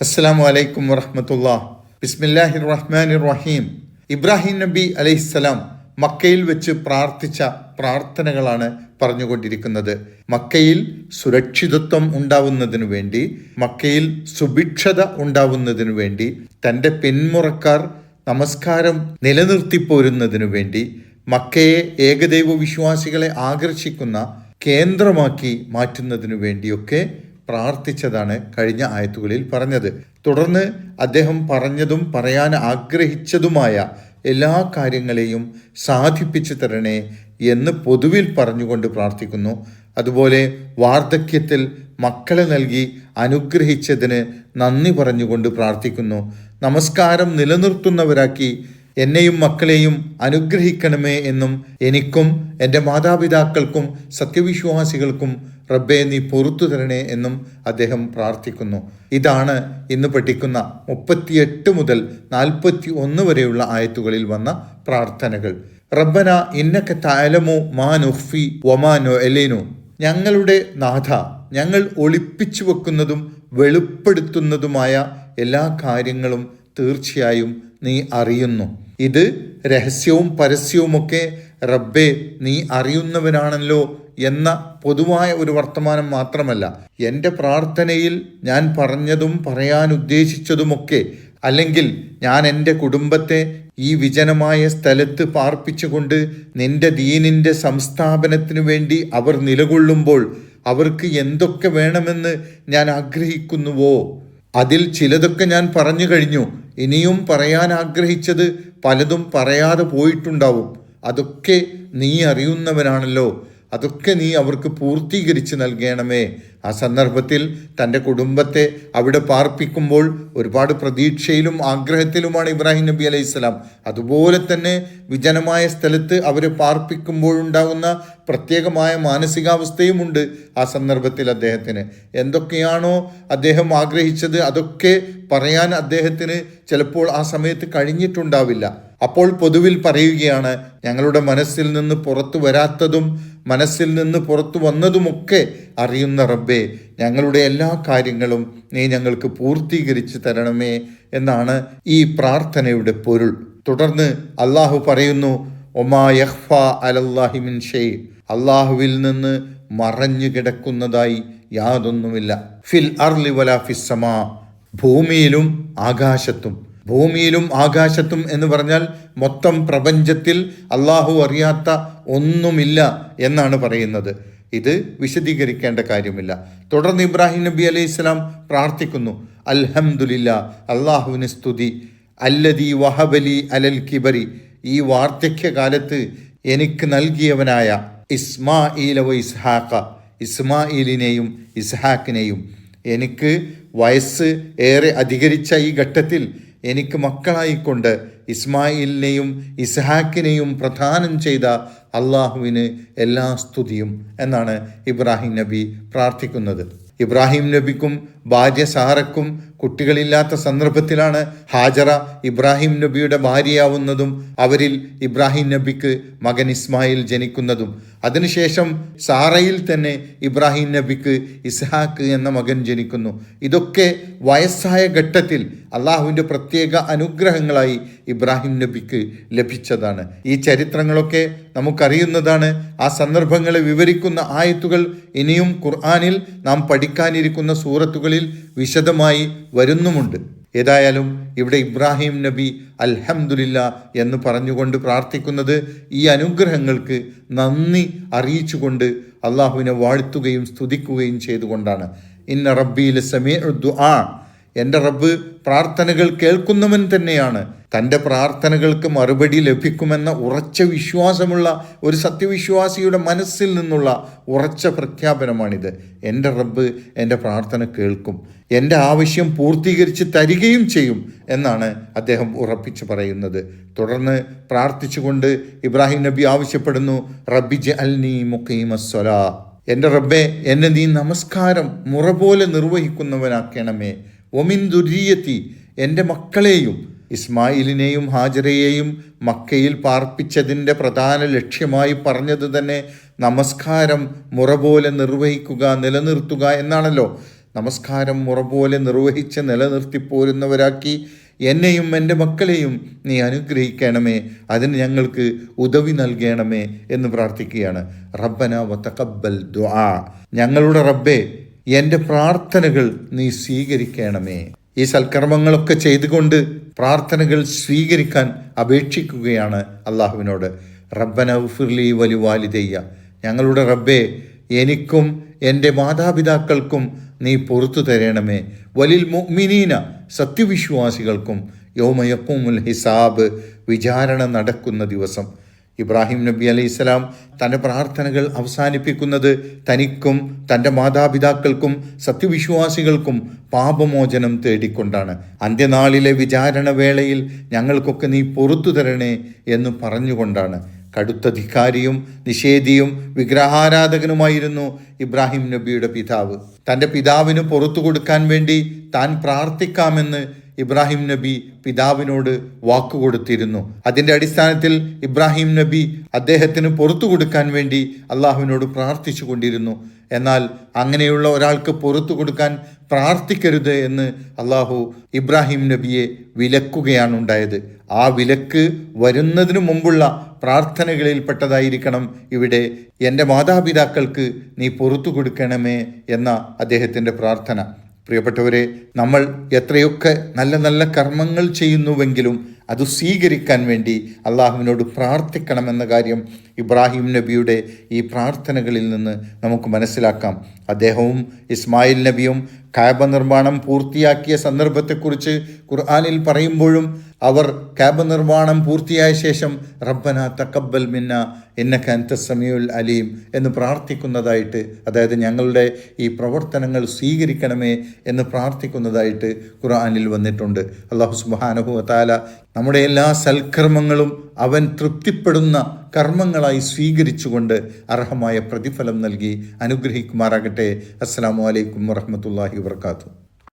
അസ്സാം വലൈക്കും വറഹമത്തുള്ള. ബിസ്മില്ലാഹി റഹ്മാൻ റഹീം ഇബ്രാഹിം നബി അലൈഹിസ്സലാം മക്കയിൽ വെച്ച് പ്രാർത്ഥിച്ച പ്രാർത്ഥനകളാണ് പറഞ്ഞുകൊണ്ടിരിക്കുന്നത്. മക്കയിൽ സുരക്ഷിതത്വം ഉണ്ടാവുന്നതിനു വേണ്ടി മക്കയിൽ സുഭിക്ഷത ഉണ്ടാവുന്നതിനു വേണ്ടി തന്റെ പിന്മുറക്കാർ നമസ്കാരം നിലനിർത്തിപ്പോരുന്നതിനു വേണ്ടി മക്കയെ ഏകദൈവ വിശ്വാസികളെ ആകർഷിക്കുന്ന കേന്ദ്രമാക്കി മാറ്റുന്നതിനു വേണ്ടിയൊക്കെ പ്രാർത്ഥിച്ചതാണ് കഴിഞ്ഞ ആയത്തുകളിൽ പറഞ്ഞത്. തുടർന്ന് അദ്ദേഹം പറഞ്ഞതും പറയാൻ ആഗ്രഹിച്ചതുമായ എല്ലാ കാര്യങ്ങളെയും സാധിപ്പിച്ചു തരണേ എന്ന് പൊതുവിൽ പറഞ്ഞുകൊണ്ട് പ്രാർത്ഥിക്കുന്നു. അതുപോലെ വാർദ്ധക്യത്തിൽ മക്കളെ നൽകി അനുഗ്രഹിച്ചതിന് നന്ദി പറഞ്ഞുകൊണ്ട് പ്രാർത്ഥിക്കുന്നു. നമസ്കാരം നിലനിർത്തുന്നവരാക്കി എന്നെയും മക്കളെയും അനുഗ്രഹിക്കണമേ എന്നും എനിക്കും എന്റെ മാതാപിതാക്കൾക്കും സത്യവിശ്വാസികൾക്കും റബ്ബെ നീ പൊറത്തു തരണേ എന്നും അദ്ദേഹം പ്രാർത്ഥിക്കുന്നു. ഇതാണ് ഇന്ന് പഠിക്കുന്ന മുപ്പത്തിയെട്ട് മുതൽ നാൽപ്പത്തി ഒന്ന് വരെയുള്ള ആയത്തുകളിൽ വന്ന പ്രാർത്ഥനകൾ. റബ്ബന ഇന്നക്ക താലമു മാ നുഫി ഒമാ എലേനോ ഞങ്ങളുടെ നാഥ ഞങ്ങൾ ഒളിപ്പിച്ചു വെക്കുന്നതും വെളിപ്പെടുത്തുന്നതുമായ എല്ലാ കാര്യങ്ങളും തീർച്ചയായും നീ അറിയുന്നു. ഇത് രഹസ്യവും പരസ്യവുമൊക്കെ റബ്ബെ നീ അറിയുന്നവനാണല്ലോ എന്ന പൊതുവായ ഒരു വർത്തമാനം മാത്രമല്ല. എന്റെ പ്രാർത്ഥനയിൽ ഞാൻ പറഞ്ഞതും പറയാൻ ഉദ്ദേശിച്ചതുമൊക്കെ അല്ലെങ്കിൽ ഞാൻ എന്റെ കുടുംബത്തെ ഈ വിജനമായ സ്ഥലത്ത് പാർപ്പിച്ചുകൊണ്ട് നിന്റെ ദീനിന്റെ സംസ്ഥാപനത്തിനു വേണ്ടി അവർ നിലകൊള്ളുമ്പോൾ അവർക്ക് എന്തൊക്കെ വേണമെന്ന് ഞാൻ ആഗ്രഹിക്കുന്നുവോ? അതിൽ ചിലതൊക്കെ ഞാൻ പറഞ്ഞു കഴിഞ്ഞു. ഇനിയും പറയാൻ ആഗ്രഹിച്ചത് പലതും പറയാതെ പോയിട്ടുണ്ടാവും. അതൊക്കെ നീ അറിയുന്നവനാണല്ലോ. അതൊക്കെ നീ അവർക്ക് പൂർത്തീകരിച്ച് നൽകണമേ. ആ സന്ദർഭത്തിൽ തന്റെ കുടുംബത്തെ അവിടെ പാർപ്പിക്കുമ്പോൾ ഒരുപാട് പ്രതീക്ഷയിലും ആഗ്രഹത്തിലുമാണ് ഇബ്രാഹിം നബി അലൈഹി സ്വലാം. അതുപോലെ തന്നെ വിജനമായ സ്ഥലത്ത് അവരെ പാർപ്പിക്കുമ്പോഴുണ്ടാകുന്ന പ്രത്യേകമായ മാനസികാവസ്ഥയുമുണ്ട് ആ സന്ദർഭത്തിൽ അദ്ദേഹത്തിന്. എന്തൊക്കെയാണോ അദ്ദേഹം ആഗ്രഹിച്ചത് അതൊക്കെ പറയാൻ അദ്ദേഹത്തിന് ചിലപ്പോൾ ആ സമയത്ത് കഴിഞ്ഞിട്ടുണ്ടാവില്ല. അപ്പോൾ പൊതുവിൽ പറയുകയാണ് ഞങ്ങളുടെ മനസ്സിൽ നിന്ന് പുറത്തു വരാത്തതും മനസ്സിൽ നിന്ന് പുറത്തു വന്നതുമൊക്കെ അറിയുന്ന റബ്ബേ ഞങ്ങളുടെ എല്ലാ കാര്യങ്ങളും നീ ഞങ്ങൾക്ക് പൂർത്തീകരിച്ച് തരണമേ എന്നാണ് ഈ പ്രാർത്ഥനയുടെ പൊരുൾ. തുടർന്ന് അള്ളാഹു പറയുന്നു ഒമാ യഹ്ഫ അലല്ലാഹിമിൻ ഷെയ് അള്ളാഹുവിൽ നിന്ന് മറഞ്ഞു കിടക്കുന്നതായി യാതൊന്നുമില്ല. ഫിൽ അർലി വല ഫിസ്സമാ ഭൂമിയിലും ആകാശത്തും. ഭൂമിയിലും ആകാശത്തും എന്ന് പറഞ്ഞാൽ മൊത്തം പ്രപഞ്ചത്തിൽ അള്ളാഹു അറിയാത്ത ഒന്നുമില്ല എന്നാണ് പറയുന്നത്. ഇത് വിശദീകരിക്കേണ്ട കാര്യമില്ല. തുടർന്ന് ഇബ്രാഹിം നബി അലൈഹി സ്വലാം പ്രാർത്ഥിക്കുന്നു. അൽഹംദുലില്ല അള്ളാഹുവിന് സ്തുതി. അല്ലദി വഹബലി അലൽ കിബരി. ഈ വാർദ്ധക്യകാലത്ത് എനിക്ക് നൽകിയവനായ ഇസ്മാഈല വ ഇസ്ഹാഖ. ഇസ്മായിലിനെയും ഇസ്ഹാക്കിനെയും എനിക്ക് വയസ്സ് ഏറെ അധികരിച്ച ഈ ഘട്ടത്തിൽ എനിക്ക് മക്കളായിക്കൊണ്ട് ഇസ്മായിലിനെയും ഇസ്ഹാക്കിനെയും പ്രധാനം ചെയ്ത അള്ളാഹുവിന് എല്ലാ സ്തുതിയും എന്നാണ് ഇബ്രാഹിം നബി പ്രാർത്ഥിക്കുന്നത്. ഇബ്രാഹിം നബിക്കും ഭാര്യ സഹറക്കും കുട്ടികളില്ലാത്ത സന്ദർഭത്തിലാണ് ഹാജറ ഇബ്രാഹിം നബിയുടെ ഭാര്യയാവുന്നതും അവരിൽ ഇബ്രാഹിം നബിക്ക് മകൻ ഇസ്മായിൽ ജനിക്കുന്നതും. അതിനുശേഷം സാറയിൽ തന്നെ ഇബ്രാഹിം നബിക്ക് ഇസ്ഹാക്ക് എന്ന മകൻ ജനിക്കുന്നു. ഇതൊക്കെ വയസ്സായ ഘട്ടത്തിൽ അള്ളാഹുവിന്റെ പ്രത്യേക അനുഗ്രഹങ്ങളായി ഇബ്രാഹിം നബിക്ക് ലഭിച്ചതാണ്. ഈ ചരിത്രങ്ങളൊക്കെ നമുക്കറിയുന്നതാണ്. ആ സന്ദർഭങ്ങളെ വിവരിക്കുന്ന ആയത്തുകൾ ഇനിയും ഖുർആാനിൽ നാം പഠിക്കാനിരിക്കുന്ന സൂറത്തുകളിൽ വിശദമായി വരുന്നുമുണ്ട്. ഏതായാലും ഇവിടെ ഇബ്രാഹിം നബി അൽഹംദുലില്ല എന്ന് പറഞ്ഞുകൊണ്ട് പ്രാർത്ഥിക്കുന്നത് ഈ അനുഗ്രഹങ്ങൾക്ക് നന്ദി അറിയിച്ചുകൊണ്ട് അള്ളാഹുവിനെ വാഴ്ത്തുകയും സ്തുതിക്കുകയും ചെയ്തുകൊണ്ടാണ്. ഇന്ന റബ്ബിയിലെ സമീ ദുആ. എന്റെ റബ്ബ് പ്രാർത്ഥനകൾ കേൾക്കുന്നവൻ തന്നെയാണ്. തന്റെ പ്രാർത്ഥനകൾക്ക് മറുപടി ലഭിക്കുമെന്ന ഉറച്ച വിശ്വാസമുള്ള ഒരു സത്യവിശ്വാസിയുടെ മനസ്സിൽ നിന്നുള്ള ഉറച്ച പ്രഖ്യാപനമാണിത്. എന്റെ റബ്ബ് എന്റെ പ്രാർത്ഥന കേൾക്കും. എന്റെ ആവശ്യം പൂർത്തീകരിച്ച് തരികയും ചെയ്യും എന്നാണ് അദ്ദേഹം ഉറപ്പിച്ച് പറയുന്നത്. തുടർന്ന് പ്രാർത്ഥിച്ചുകൊണ്ട് ഇബ്രാഹിം നബി ആവശ്യപ്പെടുന്നു റബ്ബി ജ അൽനി മുഖീമസ്വല എന്റെ റബ്ബെ എന്നെ നീ നമസ്കാരം മുറ പോലെ നിർവഹിക്കുന്നവനാക്കണമേ. ഒമിൻ ദുരീയത്തി എന്റെ മക്കളെയും ഇസ്മായിലിനെയും ഹാജരയെയും മക്കയിൽ പാർപ്പിച്ചതിന്റെ പ്രധാന ലക്ഷ്യമായി പറഞ്ഞത് തന്നെ നമസ്കാരം മുറ പോലെ നിർവഹിക്കുക നിലനിർത്തുക എന്നാണല്ലോ. നമസ്കാരം മുറ പോലെ നിർവഹിച്ച് നിലനിർത്തിപ്പോരുന്നവരാക്കി എന്നെയും എന്റെ മക്കളെയും നീ അനുഗ്രഹിക്കണമേ അതിന് ഞങ്ങൾക്ക് ഉദവി നൽകണമേ എന്ന് പ്രാർത്ഥിക്കുകയാണ്. റബ്ബന വത്തക്കബൽ ദുആ. ഞങ്ങളുടെ റബ്ബേ എന്റെ പ്രാർത്ഥനകൾ നീ സ്വീകരിക്കണമേ. ഈ സൽക്കർമ്മങ്ങളൊക്കെ ചെയ്തുകൊണ്ട് പ്രാർത്ഥനകൾ സ്വീകരിക്കാൻ അപേക്ഷിക്കുകയാണ് അള്ളാഹുവിനോട്. റബ്ബന ഉഫിർലി വലിവാലിദയ്യ ഞങ്ങളുടെ റബ്ബെ എനിക്കും എന്റെ മാതാപിതാക്കൾക്കും നീ പുറത്തു തരണമേ. വലിൽ മുഅ്മിനീന സത്യവിശ്വാസികൾക്കും യോമയക്കുമുൽ ഹിസാബ് വിചാരണ നടക്കുന്ന ദിവസം. ഇബ്രാഹിം നബി അലൈഹി സ്വലാം തന്റെ പ്രാർത്ഥനകൾ അവസാനിപ്പിക്കുന്നത് തനിക്കും തന്റെ മാതാപിതാക്കൾക്കും സത്യവിശ്വാസികൾക്കും പാപമോചനം തേടിക്കൊണ്ടാണ്. അന്ത്യനാളിലെ വിചാരണ വേളയിൽ ഞങ്ങൾക്കൊക്കെ നീ പുറത്തു തരണേ എന്ന് പറഞ്ഞുകൊണ്ടാണ്. കടുത്ത ധിക്കാരിയും നിഷേധിയും വിഗ്രഹാരാധകനുമായിരുന്നു ഇബ്രാഹിം നബിയുടെ പിതാവ്. തന്റെ പിതാവിന് പുറത്തു കൊടുക്കാൻ വേണ്ടി താൻ പ്രാർത്ഥിക്കാമെന്ന് ഇബ്രാഹിം നബി പിതാവിനോട് വാക്കുകൊടുത്തിരുന്നു അതിന്റെ അടിസ്ഥാനത്തിൽ ഇബ്രാഹിം നബി അദ്ദേഹത്തിന് പുറത്തു കൊടുക്കാൻ വേണ്ടി അള്ളാഹുവിനോട് പ്രാർത്ഥിച്ചു കൊണ്ടിരുന്നു. എന്നാൽ അങ്ങനെയുള്ള ഒരാൾക്ക് പുറത്തു കൊടുക്കാൻ പ്രാർത്ഥിക്കരുത് എന്ന് അള്ളാഹു ഇബ്രാഹിം നബിയെ വിലക്കുകയാണ് ഉണ്ടായത്. ആ വിലക്ക് വരുന്നതിനു മുമ്പുള്ള പ്രാർത്ഥനകളിൽപ്പെട്ടതായിരിക്കണം ഇവിടെ എന്റെ മാതാപിതാക്കൾക്ക് നീ പുറത്തു കൊടുക്കണമേ എന്ന അദ്ദേഹത്തിന്റെ പ്രാർത്ഥന. പ്രിയപ്പെട്ടവരെ നമ്മൾ എത്രയൊക്കെ നല്ല നല്ല കർമ്മങ്ങൾ ചെയ്യുന്നുവെങ്കിലും അത് സ്വീകരിക്കാൻ വേണ്ടി അള്ളാഹുവിനോട് പ്രാർത്ഥിക്കണമെന്ന കാര്യം ഇബ്രാഹിം നബിയുടെ ഈ പ്രാർത്ഥനകളിൽ നിന്ന് നമുക്ക് മനസ്സിലാക്കാം. അദ്ദേഹവും ഇസ്മായിൽ നബിയും കാബ നിർമ്മാണം പൂർത്തിയാക്കിയ സന്ദർഭത്തെക്കുറിച്ച് ഖുർആാനിൽ പറയുമ്പോഴും അവർ കാബ നിർമ്മാണം പൂർത്തിയായ ശേഷം റബ്ബന തക്കബൽ മിന്ന എന്ന കാൻത സമീഉൽ അലീം എന്ന് പ്രാർത്ഥിക്കുന്നതായിട്ട് അതായത് ഞങ്ങളുടെ ഈ പ്രവർത്തനങ്ങൾ സ്വീകരിക്കണമേ എന്ന് പ്രാർത്ഥിക്കുന്നതായിട്ട് ഖുർആാനിൽ വന്നിട്ടുണ്ട്. അള്ളാഹു സുബാനഹു താല നമ്മുടെ എല്ലാ സൽക്കർമ്മങ്ങളും അവൻ തൃപ്തിപ്പെടുന്ന കർമ്മങ്ങളായി സ്വീകരിച്ചുകൊണ്ട് അർഹമായ പ്രതിഫലം നൽകി അനുഗ്രഹിക്കുമാറാകട്ടെ. അസ്സാം വലൈക്കും വറഹമത്തല്ലാഹി വർക്കാത്തു